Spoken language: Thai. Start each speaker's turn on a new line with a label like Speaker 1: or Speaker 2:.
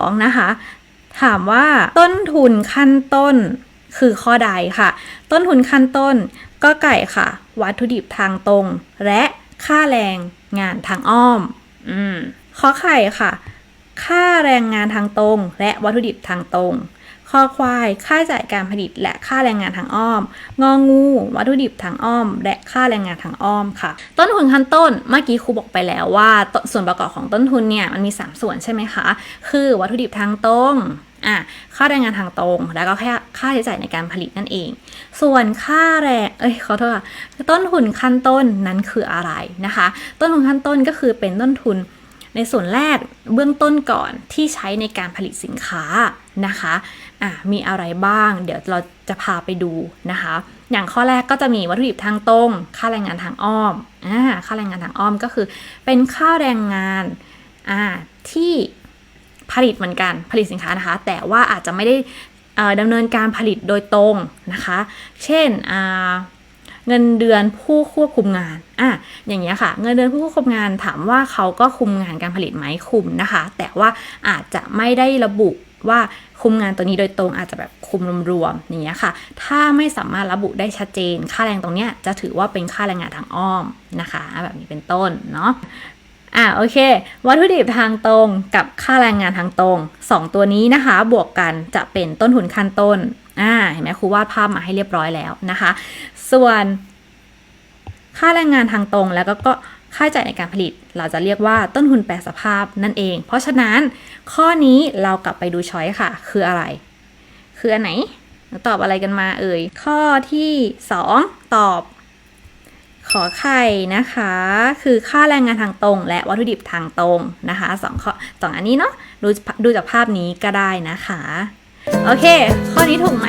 Speaker 1: 2 นะคะ ถามว่าต้นทุนขั้นต้นคือข้อใดค่ะ ต้นทุนขั้นต้นก็ไก่ค่ะ วัตถุดิบทางตรง และค่าแรงงานทางอ้อม อืมข้อไข่ค่ะ ค่าแรงงานทางตรง และวัตถุดิบทางตรงข้อควาย ค่าจ่ายการผลิตและค่าแรงงานทางอ้อม งองู วัตถุดิบทางอ้อม และค่าแรงงานทางอ้อมค่ะ ต้นทุนขั้นต้น เมื่อกี้ครูบอกไปแล้วว่า ส่วนประกอบของต้นทุนเนี่ยมันมี 3 ส่วนใช่ไหมคะ คือวัตถุดิบทางตรงอะค่าแรงงานทางตรง แล้วก็แค่ค่าใช้จ่ายในการผลิตนั่นเอง ส่วนค่าแรง เอ้ยขอโทษค่ะ ต้นทุนขั้นต้นนั้นคืออะไรนะคะ ต้นทุนขั้นต้นก็คือเป็นต้นทุน ในส่วนแรกเบื้องต้นก่อนที่ใช้ในการผลิตสินค้านะคะอะมีอะไรบ้าง เดี๋ยวเราจะพาไปดูนะคะ อย่างข้อแรกก็จะมีวัตถุดิบทางตรง ค่าแรงงานทางอ้อมอ่าค่าแรงงานทางอ้อมก็คือ เป็นค่าแรงงานอ่าที่ผลิตเหมือนกันผลิตสินค้านะคะ แต่ว่าอาจจะไม่ได้ดำเนินการผลิตโดยตรงนะคะ เช่นอ่า เงินเดือนผู้ควบคุมงานอะอย่างเงี้ยค่ะ เงินเดือนผู้ควบคุมงานถามว่าเขาก็คุมงานการผลิตไหมคุมนะคะ แต่ว่าอาจจะไม่ได้ระบุว่าคุมงานตัวนี้โดยตรงอาจจะแบบคุมรวมๆอย่างเงี้ยค่ะ ถ้าไม่สามารถระบุได้ชัดเจน ค่าแรงตรงเนี้ยจะถือว่าเป็นค่าแรงงานทางอ้อมนะคะ แบบนี้เป็นต้นเนาะ อะโอเค วัตถุดิบทางตรงกับค่าแรงงานทางตรงสองตัวนี้นะคะ บวกกันจะเป็นต้นทุนขั้นต้นอ่าเห็นไหมครูวาดภาพมาให้เรียบร้อยแล้วนะคะ ส่วน ค่าแรงงานทางตรงแล้วก็ก็ค่าใช้จ่ายในการผลิต เราจะเรียกว่าต้นทุนแปรสภาพนั่นเอง เพราะฉะนั้นข้อนี้เรากลับไปดูช้อยค่ะ คืออะไร คืออันไหน ตอบอะไรกันมาเอ่ย ข้อที่ 2 ตอบ ขอไข่นะคะ คือค่าแรงงานทางตรง และวัตถุดิบทางตรงนะคะสองข้อสองอันนี้เนาะดูดูจากภาพนี้ก็ได้นะคะ โอเค ข้อนี้ถูกไหม